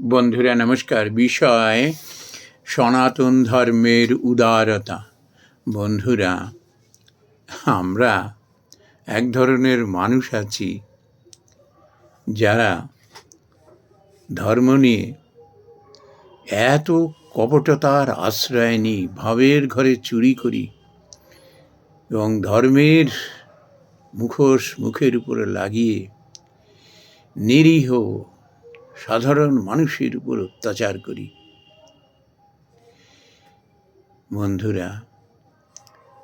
বন্ধুরা, নমস্কার। বিষয়, সনাতন ধর্মের উদারতা। বন্ধুরা, আমরা এক ধরনের মানুষ আছি যারা ধর্ম নিয়ে এত কপটতার আশ্রয় নিই, ভাবের ঘরে চুরি করি এবং ধর্মের মুখোশ মুখের উপরে লাগিয়ে নিরীহ সাধারণ মানুষের উপর অত্যাচার করি। বন্ধুরা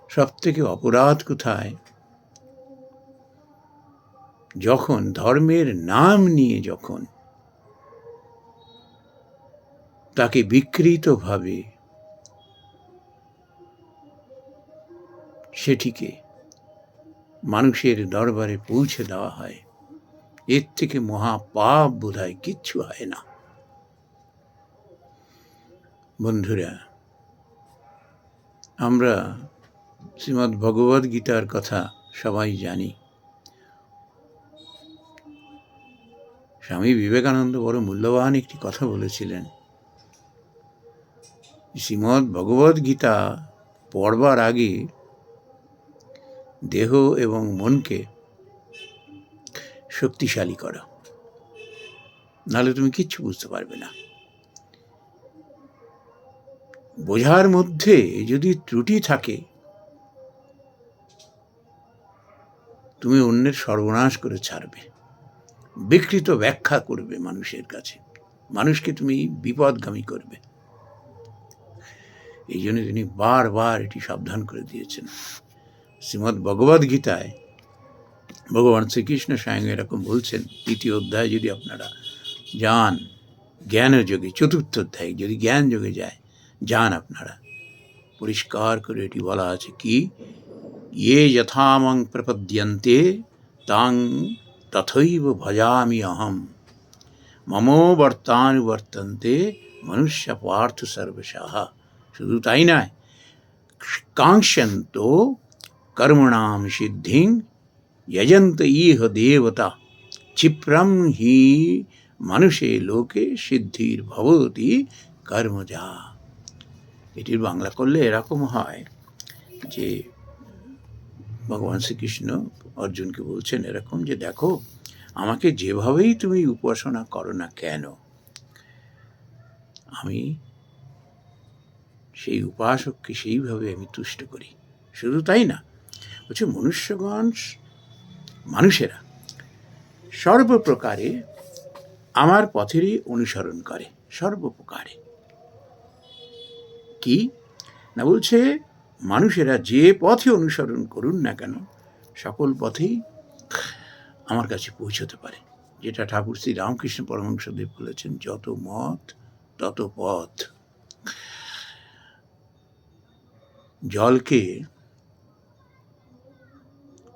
সব থেকে অপরাধ কোথায়? যখন ধর্মের নাম নিয়ে যখন তাকে বিকৃতভাবে সেটিকে মানুষের দরবারে পৌঁছে দেওয়া হয় এর থেকে মহাপাপ বোধ হয় কিচ্ছু হয় না। বন্ধুরা, আমরা শ্রীমদ্ ভগবদ গীতার কথা সবাই জানি। স্বামী বিবেকানন্দ বড় মূল্যবান একটি কথা বলেছিলেন। শ্রীমদ্ ভগবদ গীতা পড়বার আগে দেহ এবং মনকে শক্তিশালী করা। নাহলে তুমি কিচ্ছু বুঝতে পারবে না। বোঝার মধ্যে যদি ত্রুটি থাকে, তুমি অন্যের সর্বনাশ করে ছাড়বে। বিকৃত ব্যাখ্যা করবে মানুষের কাছে। মানুষকে তুমি বিপদগামী করবে। এই জন্য তিনি বারবার এটি সাবধান করে দিয়েছেন। শ্রীমদ্ ভগবদ গীতায় ভগবান শ্রীকৃষ্ণ স্বয়ং এরকম বলছেন দ্বিতীয় অধ্যায় যদি আপনারা যান জ্ঞানের যোগে চতুর্থ অধ্যায় যদি জ্ঞান যোগে যায় যান আপনারা পরিষ্কার করে এটি বলা আছে কি ইয়ে যথামং প্রপদ্যন্তে তাং তথৈব ভজামি অহম মমো বর্তানুবর্তন্তে মনুষ্য পার্থ সর্বশাহ শুধু তাই নয় কাঙ্ক্ষন্ত কর্মণাম সিদ্ধিং यजंत इह देवता क्षिप्रम ही মানুষে লোকে সিদ্ধির ভবতি কর্মজা এটির বাংলা করলে এরকম হয় যে ভগবান শ্রীকৃষ্ণ অর্জুনকে বলছেন এরকম যে দেখো আমাকে যেভাবেই তুমি উপাসনা করো না কেন আমি সেই উপাসককে সেইভাবে আমি তুষ্ট করি শুধু তাই না বলছে মনুষ্যগণ মানুষেরা সর্বপ্রকারে আমার পথেরই অনুসরণ করে সর্বপ্রকারে কি? না বলছে, মানুষেরা যে পথে অনুসরণ করুন না কেন, সকল পথেই আমার কাছে পৌঁছতে পারে। যেটা ঠাকুর শ্রী রামকৃষ্ণ পরমহংসদেব বলেছেন, যত মত, তত পথ। জলকে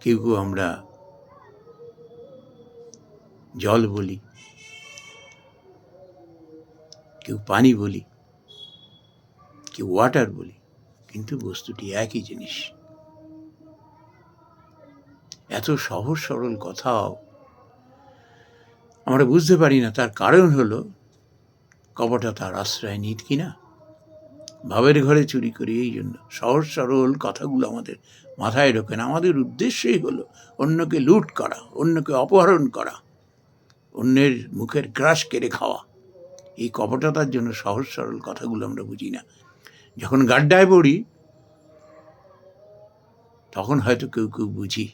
কেউ আমরা জল বলি, কেউ পানি বলি, কেউ ওয়াটার বলি, কিন্তু বস্তুটি একই জিনিস। এত সহজ সরল কথাও আমরা বুঝতে পারি না, তার কারণ হলো কপটা তার আশ্রয় নিত কিনা ভাবের ঘরে চুরি করি এই জন্য। সহজ সরল কথাগুলো আমাদের মাথায় ঢোকে না। আমাদের উদ্দেশ্যই হলো অন্যকে লুট করা, অন্যকে অপহরণ করা। অন্যের মুখের গ্রাস কেড়ে খাওয়া। এই কপটতার জন্য সহজ সরল কথাগুলো আমরা বুঝি না। যখন গাড্ডায় পড়ি, তখন হয়তো কেউ কেউ বুঝি।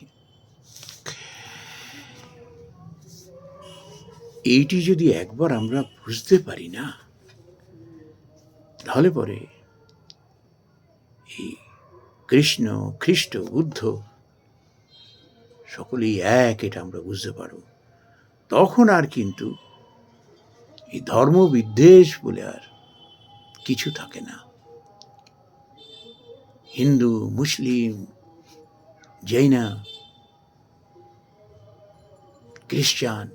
এইটি যদি একবার আমরা বুঝতে পারি না, তাহলে পরে এই কৃষ্ণ, খ্রিস্ট, বুদ্ধ সকলেই এক, এটা আমরা বুঝতে পারব। তখন আর কিন্তু এই ধর্ম বিদ্বেষ বলে আর কিছু থাকে না। হিন্দু, মুসলিম, জৈনা, খ্রিস্টান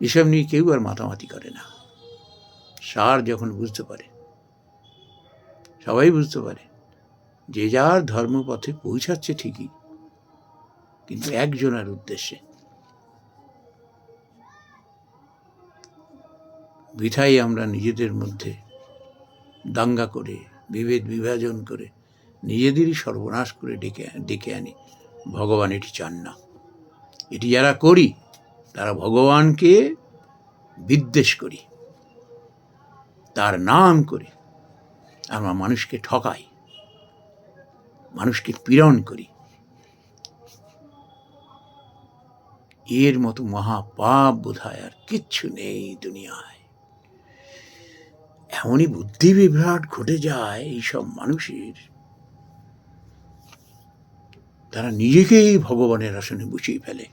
এসব নিয়ে কেউ আর মাতামাতি করে না। সার যখন বুঝতে পারে, সবাই বুঝতে পারে, যে যার ধর্মপথে পৌঁছাচ্ছে ঠিকই কিন্তু একজনের উদ্দেশ্যে। বৃথাই আমরা নিজেদের মধ্যে দাঙ্গা করে, বিভেদ বিভাজন করে নিজেদেরই সর্বনাশ করে ডেকে ডেকে আনি। ভগবান এটি চান না। এটি যারা করি, তারা ভগবানকে বিদ্বেষ করি। তার নাম করি। আমরা মানুষকে ঠকাই। মানুষকে পীড়ন করি। এর মতো মহাপাপ বোধ হয় আর কিচ্ছু নেই দুনিয়ায়। এমনই বুদ্ধি বিভ্রাট ঘটে যায় এইসব মানুষের। তারা নিজেকেই ভগবানের আসনে বসিয়ে ফেলে।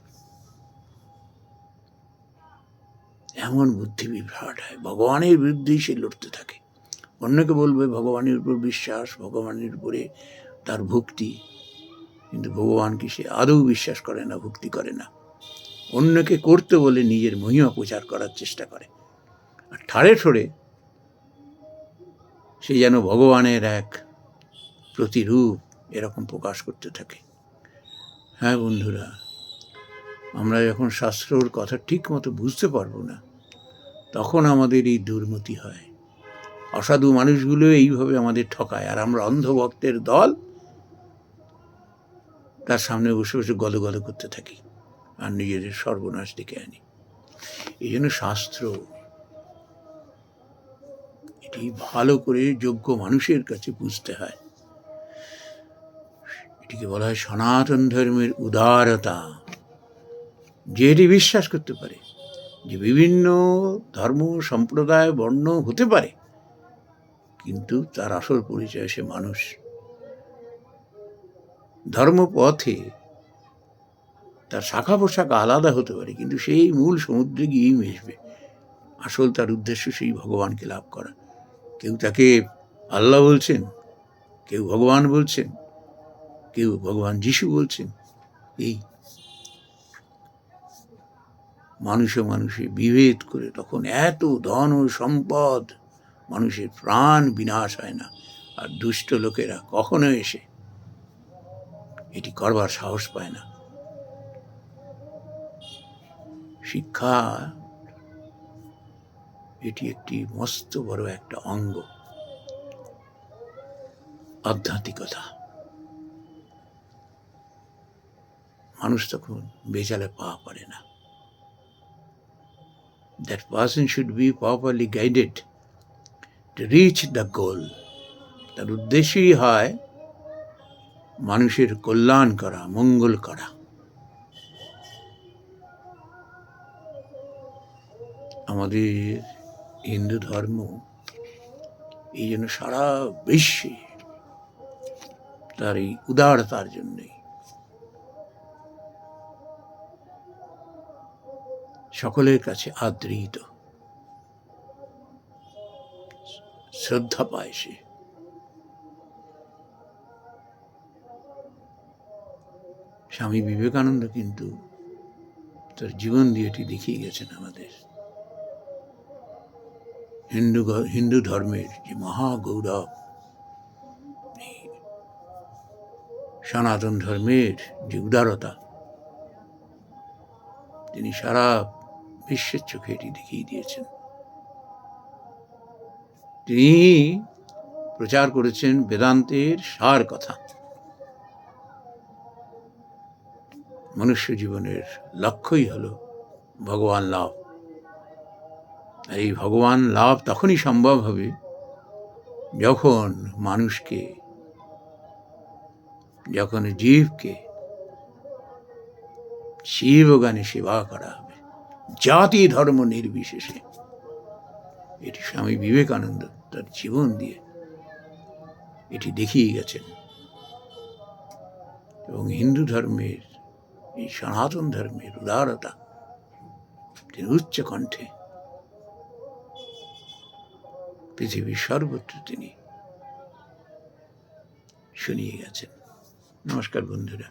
এমন বুদ্ধি বিভ্রাট হয়, ভগবানের বিরুদ্ধেই সে লড়তে থাকে। অন্যকে বলবে, ভগবানের উপর বিশ্বাস, ভগবানের উপরে তার ভক্তি। কিন্তু ভগবানকে সে আদৌ বিশ্বাস করে না, ভক্তি করে না। অন্যকে করতে বলে নিজের মহিমা প্রচার করার চেষ্টা করে। আর ঠাড়ে ঠোড়ে সে যেন ভগবানের এক প্রতিরূপ এরকম প্রকাশ করতে থাকে। হ্যাঁ বন্ধুরা, আমরা যখন শাস্ত্রর কথা ঠিক মতো বুঝতে পারব না, তখন আমাদের এই দুর্মতি হয়। অসাধু মানুষগুলো এইভাবে আমাদের ঠকায়, আর আমরা অন্ধভক্তের দল তার সামনে বসে বসে গদ করতে থাকি। আর নিজেদের সর্বনাশ ডেকে আনি। এই জন্য শাস্ত্র এটি ভালো করে যোগ্য মানুষের কাছে বুঝতে হয়। এটিকে বলা হয় সনাতন ধর্মের উদারতা। যে এটি বিশ্বাস করতে পারে, যে বিভিন্ন ধর্ম, সম্প্রদায়, বর্ণ হতে পারে, কিন্তু তার আসল পরিচয় সে মানুষ। ধর্মপথে তার শাখা পোশাখা আলাদা হতে পারে, কিন্তু সেই মূল সমুদ্রে গিয়েই মিশবে আসল তার উদ্দেশ্য সেই ভগবানকে লাভ করা। কেউ তাকে আল্লাহ বলছেন, কেউ ভগবান বলছেন, কেউ ভগবান যিশু বলছেন, এই মানুষে মানুষে বিভেদ করে তখন এত ধন ও সম্পদ মানুষের প্রাণ বিনাশ হয় না। আর দুষ্ট লোকেরা কখনো এসে এটি করবার সাহস পায় না। শিক্ষা এটি একটি মস্ত বড় একটা অঙ্গ। আধ্যাত্মিকতা। মানুষ তখন বেচালে পা পারে না। That person should be properly guided to reach the goal তার উদ্দেশ্যই হয় মানুষের কল্যাণ করা, মঙ্গল করা। আমাদের হিন্দু ধর্ম এই জন্য সারা বিশ্বে তার এই উদারতার জন্যই সকলের কাছে আদৃত। শ্রদ্ধা পায় সে। স্বামী বিবেকানন্দ কিন্তু তার জীবন দিয়ে এটি দেখিয়ে গেছেন আমাদের। হিন্দু হিন্দু ধর্মের যে মহাগৌরব সনাতন ধর্মের যে উদারতা, তিনি সারা বিশ্বের চোখে এটি দেখিয়ে দিয়েছেন। তিনি প্রচার করেছেন বেদান্তের সার কথা। মনুষ্য জীবনের লক্ষ্যই হল ভগবান লাভ। এই ভগবান লাভ তখনই সম্ভব হবে যখন মানুষকে, যখন জীবকে শিবগানে সেবা করা হবে। জাতি ধর্ম নির্বিশেষে। এটি স্বামী বিবেকানন্দ তার জীবন দিয়ে এটি দেখিয়ে গেছেন। এবং হিন্দু ধর্মের, এই সনাতন ধর্মের উদারতা তিনি উচ্চ কণ্ঠে পৃথিবীর সর্বত্র তিনি শুনিয়ে গেছেন। নমস্কার বন্ধুরা।